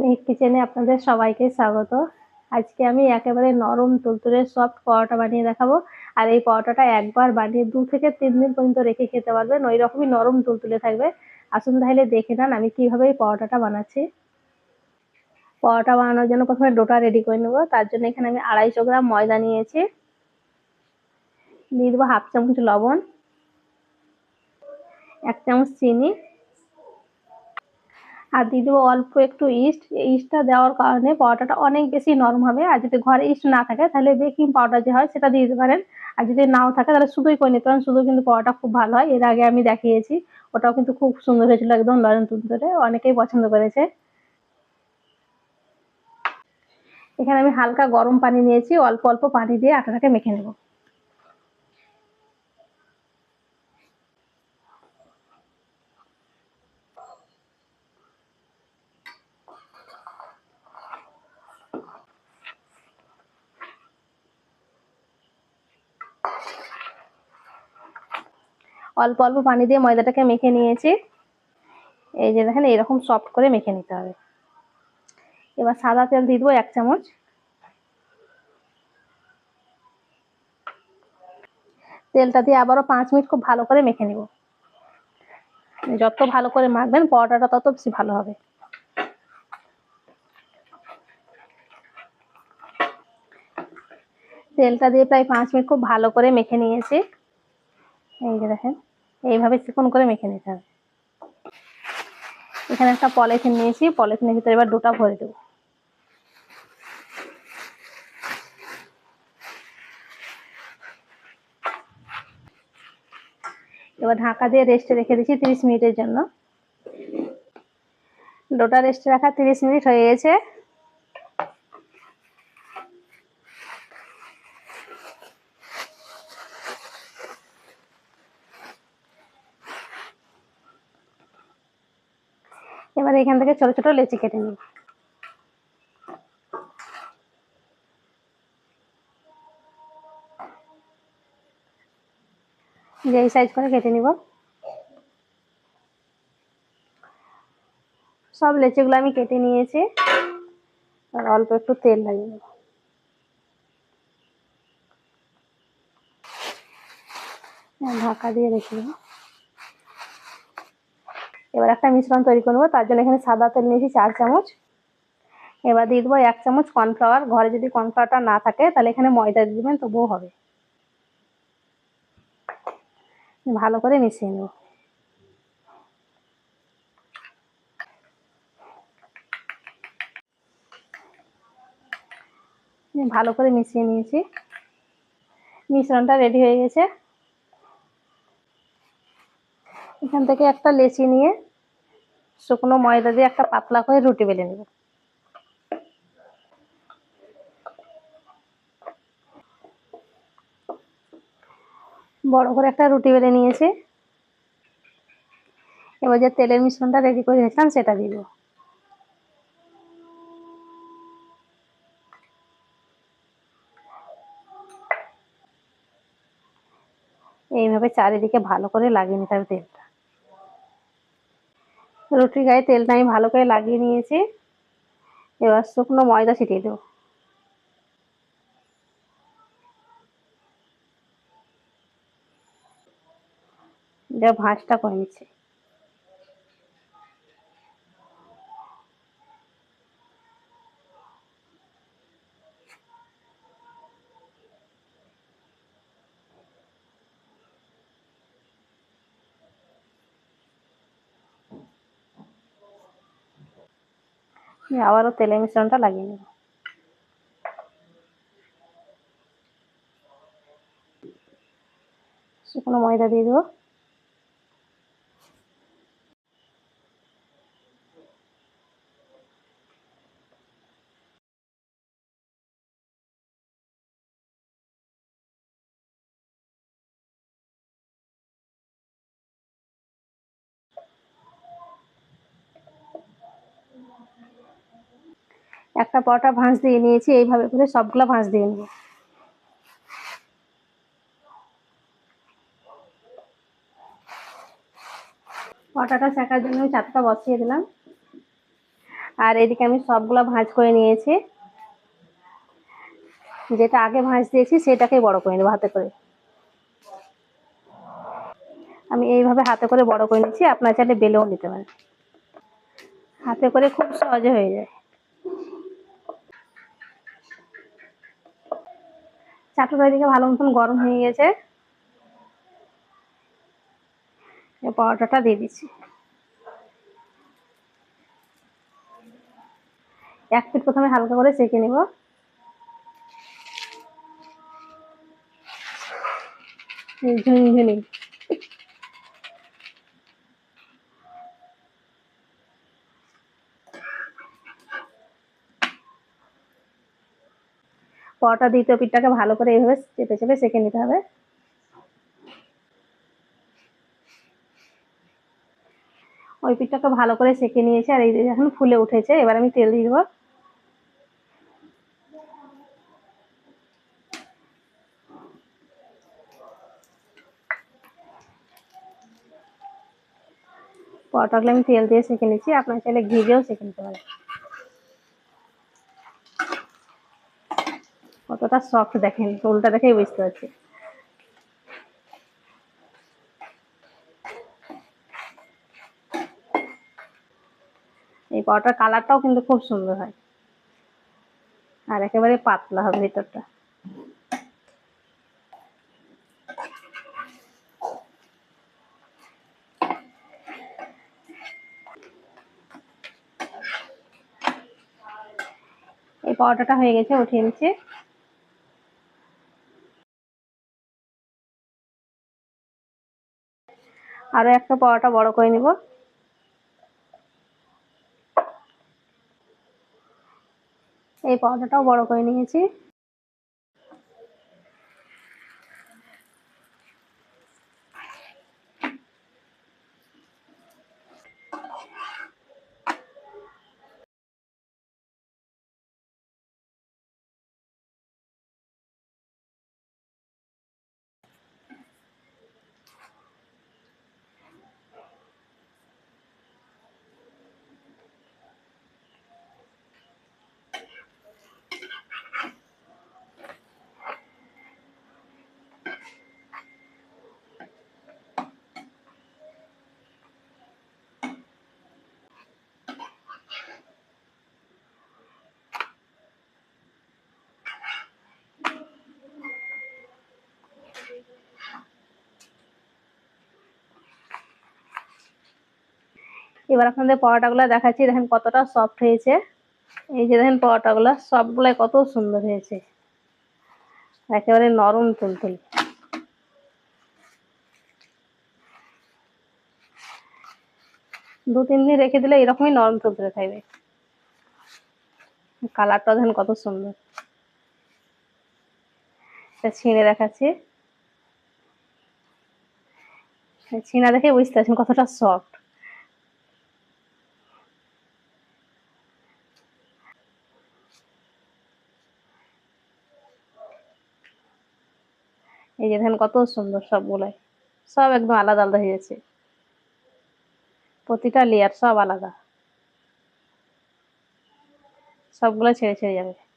মেঘ কিচেনে আপনাদের সবাইকে স্বাগত। আজকে আমি একেবারে নরম তুলতুলে সফট পরোটা বানিয়ে দেখাবো। আর এই পরোটাটা একবার বানিয়ে দু থেকে তিন দিন পর্যন্ত রেখে খেতে পারবেন। ওই রকমই নরম তুলতুলে থাকবে। আসুন তাহলে দেখে নেন আমি কীভাবে এই পরোটাটা বানাচ্ছি। পরোটা বানানোর জন্য প্রথমে ডোটা রেডি করে নেব। তার জন্য এখানে আমি আড়াইশো গ্রাম ময়দা নিয়েছি। দিয়ে দেবো হাফ চামচ লবণ, এক চামচ চিনি আর দিয়ে দেবো অল্প একটু ইস্ট ইস্টটা দেওয়ার কারণে পরোটাটা অনেক বেশি নরম হবে। আর যদি ঘরে ইস্ট না থাকে, তাহলে বেকিং পাউডার যে হয়, সেটা দিয়ে দিতে পারেন। আর যদি নাও থাকে, তাহলে শুধুই করে নিতে পারেন। শুধু কিন্তু পরোটা খুব ভালো হয়। এর আগে আমি দেখিয়েছি, ওটাও কিন্তু খুব সুন্দর হয়েছিল একদম নরম তুলতুলে অনেকেই পছন্দ করেছে। এখানে আমি হালকা গরম পানি নিয়েছি। অল্প অল্প পানি দিয়ে আটাটাকে মেখে নেব। অল্প অল্প পানি দিয়ে ময়দাটাকে মেখে নিয়েছি। এই যে দেখেন এরকম সফট করে মেখে নিতে হবে। এবার সাদা তেল দিয়ে দেবো এক চামচ। তেলটা দিয়ে আবারও পাঁচ মিনিট খুব ভালো করে মেখে নিব। যত ভালো করে মাখবেন, পরোটাটা তত বেশি ভালো হবে। তেলটা দিয়ে প্রায় পাঁচ মিনিট খুব ভালো করে মেখে নিয়েছি। এই যে দেখেন। এইভাবে চিকন করে মেখে নিতে হবে। এখানে একটা পলিথিন নিয়েছি, পলিথিনের ভিতরে এবার দুটা ভরে দেবো। এবার ঢাকা দিয়ে রেস্টে রেখে দিচ্ছি তিরিশ মিনিটের জন্য। ডোটা রেস্টে রাখা তিরিশ মিনিট হয়ে গেছে। এবার এখান থেকে ছোট ছোট লেচি কেটে নিই। যে এই সাইজ করে কেটে নিব। সব লেচিগুলো আমি কেটে নিয়েছি। আর অল্প একটু তেল লাগিয়ে নেব। ঢাকা দিয়ে রেখে দেবো এবার একটা মিশ্রণ তৈরি করব তার জন্য এখানে সাদা তেল নিয়েছি চার চামচ। এবার দিয়ে দেবো এক চামচ কর্নফ্লাওয়ার, ঘরে যদি কর্নফ্লাওয়ারটা না থাকে তাহলে এখানে ময়দা দিয়ে দেবেন, তবুও হবে। ভালো করে মিশিয়ে নেব। ভালো করে মিশিয়ে নিয়েছি। মিশ্রণটা রেডি হয়ে গেছে। এখান থেকে একটা লেচি নিয়ে শুকনো ময়দা দিয়ে একটা পাতলা করে রুটি বেলে নেব। বড় করে একটা রুটি বেলে নিয়েছি। এবার যে তেলের মিশ্রণটা রেডি করে রেখেছিলাম সেটা দিব। এইভাবে চারিদিকে ভালো করে লাগিয়ে নিতে হবে তেলটা। রুটির গায়ে তেলটা আমি ভালো করে লাগিয়ে নিয়েছি। এবার শুকনো ময়দা ছিটিয়ে দেবো। যা ভাঁজটা করে নিচ্ছি। আবারও তেলের মিশ্রণটা লাগিয়ে নেব। শুকনো ময়দা দিয়ে দেবো। একটা পরোটা ভাঁজ দিয়ে নিয়েছি, এইভাবে করে সবগুলো ভাঁজ দিয়ে নেব। পরোটাটা শেখার জন্য আমি চারটা বসিয়ে দিলাম। আর এদিকে আমি সবগুলো ভাঁজ করে নিয়েছি। যেটা আগে ভাঁজ দিয়েছি সেটাকে বড় করে নেব হাতে করে। আমি এইভাবে হাতে করে বড় করে নিচ্ছি, আপনার চাইলে বেলেও নিতে পারেন। হাতে করে খুব সহজে হয়ে যায়। চাটুটা এদিকে ভালো মতন গরম হয়ে গেছে। পরোটাটা দিয়ে দিচ্ছি। এক প্লেট প্রথমে হালকা করে চেকে নেব। ঝুনঝুনি। পরোটা দ্বিতীয় পিঠটাকে ভালো করে এইভাবে চেপে চেপে সেঁকে নিতে হবে। ওই পিঠটাকে ভালো করে সেঁকে নিয়েছি আর এই এখন ফুলে উঠেছে, এবার আমি তেল দিয়ে দেবো। পরোটাগুলো আমি তেল দিয়ে সেঁকে নিচ্ছি, আপনার চাইলে ঘি দিয়েও সেঁকে নিতে পারেন। কতটা সফট দেখেন ঝোলটা দেখেই বুঝতে পারছি। এই পরোটার কালারটাও কিন্তু খুব সুন্দর হয়। আর একেবারে পাতলা হবে ভিতরটা। এই পরোটাটা হয়ে গেছে, উঠিয়ে নিচ্ছি। আরও একটা পরোটা বড় করে নিব। এই পরোটাটাও বড় করে নিয়েছি। এবার আপনাদের পরোটাগুলো দেখাচ্ছি, দেখেন কতটা সফট হয়েছে। এই যে দেখেন পরোটাগুলো, সবগুলাই কত সুন্দর হয়েছে। একেবারে নরম তুলতুল। দু, তিন দিন রেখে দিলে এরকমই নরম তুলতুলে থাকবে কালারটা দেখেন কত সুন্দর। এটা ছিঁড়ে দেখাচ্ছি। ছিঁড়া দেখে বুঝতে পারছেন কতটা সফট এই যে দেখেন কত সুন্দর সবগুলাই। সব একদম আলাদা আলাদা হয়ে প্রতিটা লেয়ার সব আলাদা। সবগুলো ছেড়ে ছেড়ে যাবে।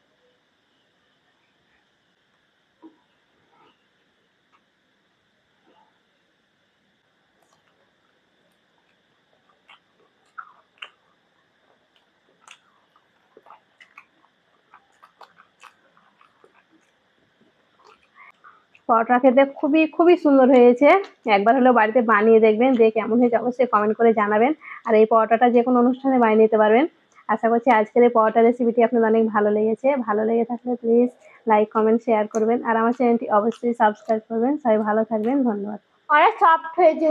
পরোটা খেতে খুবই খুবই সুন্দর হয়েছে। একবার হলেও বাড়িতে বানিয়ে দেখবেন, যে কেমন হয়েছে অবশ্যই কমেন্ট করে জানাবেন। আর এই পরোটাটা যে কোনো অনুষ্ঠানে বানিয়ে নিতে পারবেন। আশা করছি আজকের এই পরোটা রেসিপিটি আপনাদের অনেক ভালো লেগেছে। ভালো লেগে থাকলে প্লিজ লাইক কমেন্ট শেয়ার করবেন। আর আমার চ্যানেলটি অবশ্যই সাবস্ক্রাইব করবেন। সবাই ভালো থাকবেন। ধন্যবাদ। অনেক সফট হয়েছে